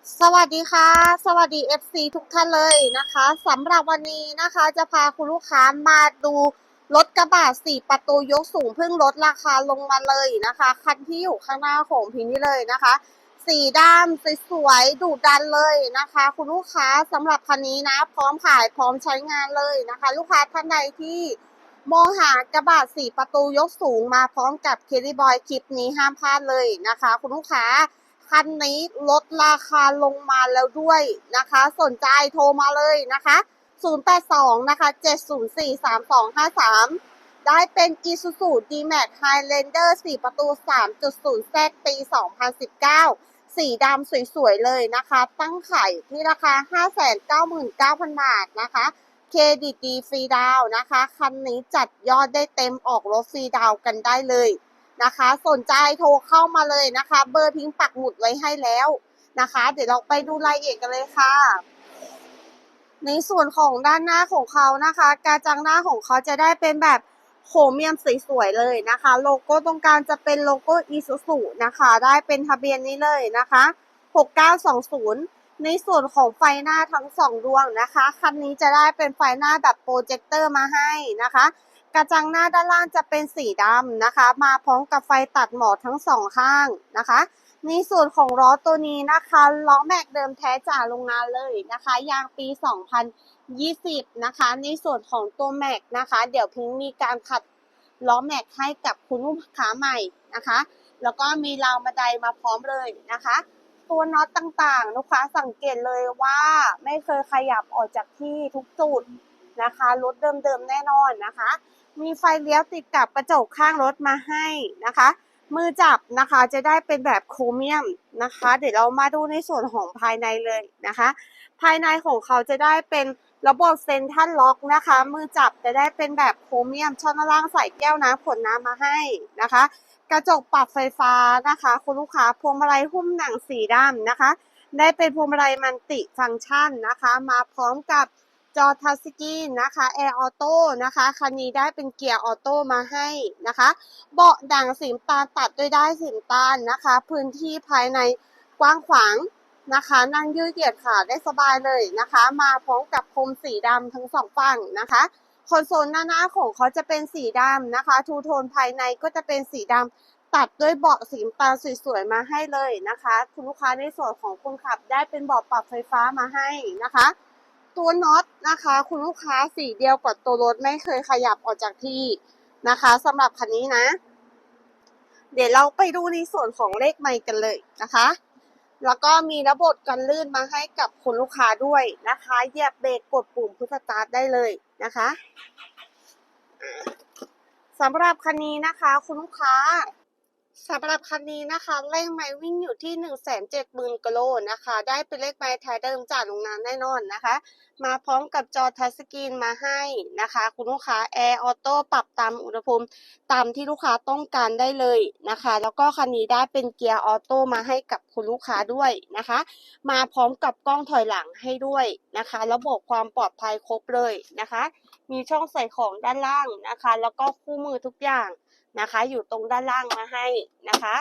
สวัสดีค่ะ สวัสดี FC ทุกท่านเลยนะคะสำหรับวันนี้นะคะจะพาคุณลูกค้ามาดูรถกระบะสี่ประตูยกสูงเพิ่งลดราคาลงมาเลยนะคะ คันที่อยู่ข้างหน้าของพิงนี่เลยนะคะ สีดำสวยๆดุดันเลยนะคะ คุณลูกค้าสำหรับคันนี้นะ พร้อมขายพร้อมใช้งานเลยนะคะ ลูกค้าท่านใดที่มองหากระบะสี่ประตูยกสูงมาพร้อมกับเคดีบอยคลิปนี้ห้ามพลาดเลยนะคะ คุณลูกค้า คันนี้ลดราคาลงมาแล้วด้วยนะคะ สนใจโทรมาเลยนะคะ 082 นะคะ 704 3253 ได้เป็น Isuzu D-Max Highlander 4 ประตู 3.0 Z ปี 2019 สีดำสวยๆ เลยนะคะ ตั้งไข่ที่ราคา 599,000 บาทนะคะ เครดิตดีฟรีดาวนะคะ คันนี้จัดยอดได้เต็มออกรถฟรีดาวกันได้เลย นะคะ สนใจโทรเข้ามาเลยนะคะ เบอร์พิงปักหมุดไว้ให้แล้วนะคะ เดี๋ยวเราไปดูรายละเอียดกันเลยค่ะ ในส่วนของด้านหน้าของเขานะคะ การจังหน้าของเขาจะได้เป็นแบบโครเมียมสวยๆเลยนะคะ โลโก้ตรงกลางจะเป็นโลโก้อีซูซูนะคะ ได้เป็นทะเบียนนี้เลยนะคะ 6920 ในส่วนของไฟหน้าทั้งสองดวงนะคะ คันนี้จะได้เป็นไฟหน้าแบบโปรเจคเตอร์มาให้นะคะ กระจังหน้าด้านล่างจะเป็นสีดำนะคะ มาพร้อมกับไฟตัดหมอกทั้งสองข้างนะคะ ในส่วนของล้อตัวนี้นะคะล้อแม็กเดิมแท้จากโรงงานเลยนะคะ ยางปี 2020 นะคะ ในส่วนของตัวแม็กนะคะ เดี๋ยวพิงมีการขัดล้อแม็กให้กับคุณลูกค้าใหม่นะคะ แล้วก็มีราวบันไดมาพร้อมเลยนะคะ ตัวน็อตต่างๆ ลูกค้าสังเกตเลยว่าไม่เคยขยับออกจากที่ทุกจุดนะคะรถเดิมๆแน่นอนนะคะ มีไฟเลี้ยวติดกับกระจกข้างรถมาให้นะคะ มือจับนะคะจะได้เป็นแบบโครเมียมนะคะ เดี๋ยวเรามาดูในส่วนของภายในเลยนะคะ ภายในของเขาจะได้เป็นระบบเซนทรัลล็อกนะคะ มือจับจะได้เป็นแบบโครเมียม ช่องล่างใส่แก้วน้ำขวดน้ำมาให้นะคะ กระจกปรับไฟฟ้านะคะ คุณลูกค้าพวงมาลัยหุ้มหนังสีดำนะคะ ได้เป็นพวงมาลัยมันติฟังก์ชันนะคะ มาพร้อมกับ จอทัชสกรีนนะคะแอร์ออโต้นะคะคันนี้ได้เป็นเกียร์ออโต้มาให้นะคะ เบาะดังสีตาลตัดด้วยได้สีตาลนะคะ พื้นที่ภายในกว้างขวางนะคะ นั่งยืดเหยียดขาได้สบายเลยนะคะ มาพร้อมกับพรมสีดำทั้งสองฝั่งนะคะคอนโซลหน้าหน้าของเขาจะเป็นสีดำนะคะ ทูโทนภายในก็จะเป็นสีดำตัดด้วยเบาะสีน้ำตาลสวยๆมาให้เลยนะคะ คุณลูกค้าในส่วนของคนขับได้เป็นเบาะปรับไฟฟ้ามาให้นะคะ ตัวน็อตนะคะ คุณลูกค้าสีเดียวกับตัวรถไม่เคยขยับออกจากที่นะคะสำหรับคันนี้นะ เดี๋ยวเราไปดูในส่วนของเลขไมค์กันเลยนะคะ แล้วก็มีระบบกันลื่นมาให้กับคุณลูกค้าด้วยนะคะเหยียบเบรกกดปุ่มพุทสตาร์ทได้เลยนะคะสำหรับคันนี้นะคะ คุณลูกค้า สำหรับคันนี้นะคะ เลขไมล์วิ่งอยู่ที่หนึ่งแสนเจ็ดหมื่นกิโลนะคะ ได้เป็นเลขไมล์แท้เดิมจากโรงงานแน่นอนนะคะ มาพร้อมกับจอทัชสกรีนมาให้นะคะ คุณลูกค้าแอร์ออโต้ปรับตามอุณหภูมิ ตามที่ลูกค้าต้องการได้เลยนะคะ แล้วก็คันนี้ได้เป็นเกียร์ออโต้มาให้กับคุณลูกค้าด้วยนะคะ มาพร้อมกับกล้องถอยหลังให้ด้วยนะคะ ระบบความปลอดภัยครบเลยนะคะ มีช่องใส่ของด้านล่างนะคะ แล้วก็คู่มือทุกอย่าง นะคะ อยู่ตรงด้านล่างมาให้นะคะ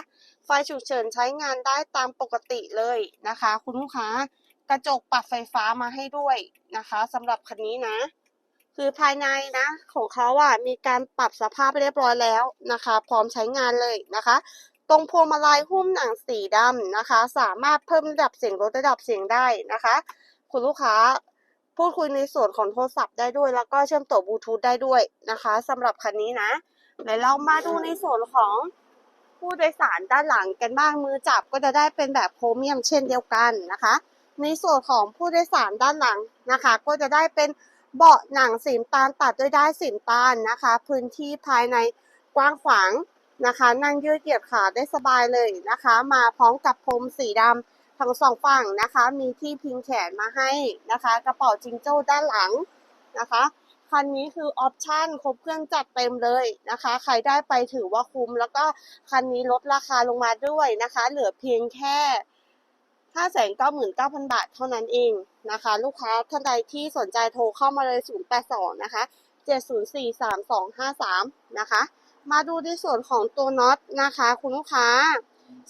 ไฟฉุกเฉินใช้งานได้ตามปกติเลยนะคะ คุณลูกค้ากระจกปรับไฟฟ้ามาให้ด้วยนะคะสำหรับคันนี้นะ คือภายในนะ ของเขาอะมีการปรับสภาพเรียบร้อยแล้วนะคะ พร้อมใช้งานเลยนะคะ ตรงพวงมาลัยหุ้มหนังสีดำนะคะ สามารถเพิ่มระดับเสียงลดระดับเสียงได้นะคะ คุณลูกค้าพูดคุยในส่วนของโทรศัพท์ได้ด้วย แล้วก็เชื่อมต่อบลูทูธได้ด้วยนะคะสำหรับคันนี้นะ เดี๋ยวเรามาดูในส่วนของผู้โดยสารด้านหลังกันบ้างมือจับก็จะได้เป็นแบบโครเมียมเช่นเดียวกันนะคะ ในส่วนของผู้โดยสารด้านหลังนะคะ ก็จะได้เป็นเบาะหนังสีตาลตัดด้วยได้สีตาลนะคะ พื้นที่ภายในกว้างขวางนะคะ นั่งยืดเหยียดขาได้สบายเลยนะคะ มาพร้อมกับพรมสีดำทั้งสองฝั่งนะคะ มีที่พิงแขนมาให้นะคะ กระเป๋าจิงโจ้ด้านหลังนะคะ คันนี้คือออปชั่นครบเครื่องจัดเต็มเลยนะคะ ใครได้ไปถือว่าคุ้ม แล้วก็คันนี้ลดราคาลงมาด้วยนะคะ เหลือเพียงแค่599,000บาทเท่านั้นเองนะคะ ลูกค้าท่านใดที่สนใจโทรเข้ามาเลย082นะคะ7043253นะคะ มาดูในส่วนของตัวน็อตนะคะ คุณลูกค้า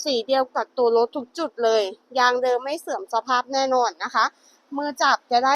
สีเดียวกับตัวรถทุกจุดเลย ยางเดิมไม่เสื่อมสภาพแน่นอนนะคะ มือจับจะได้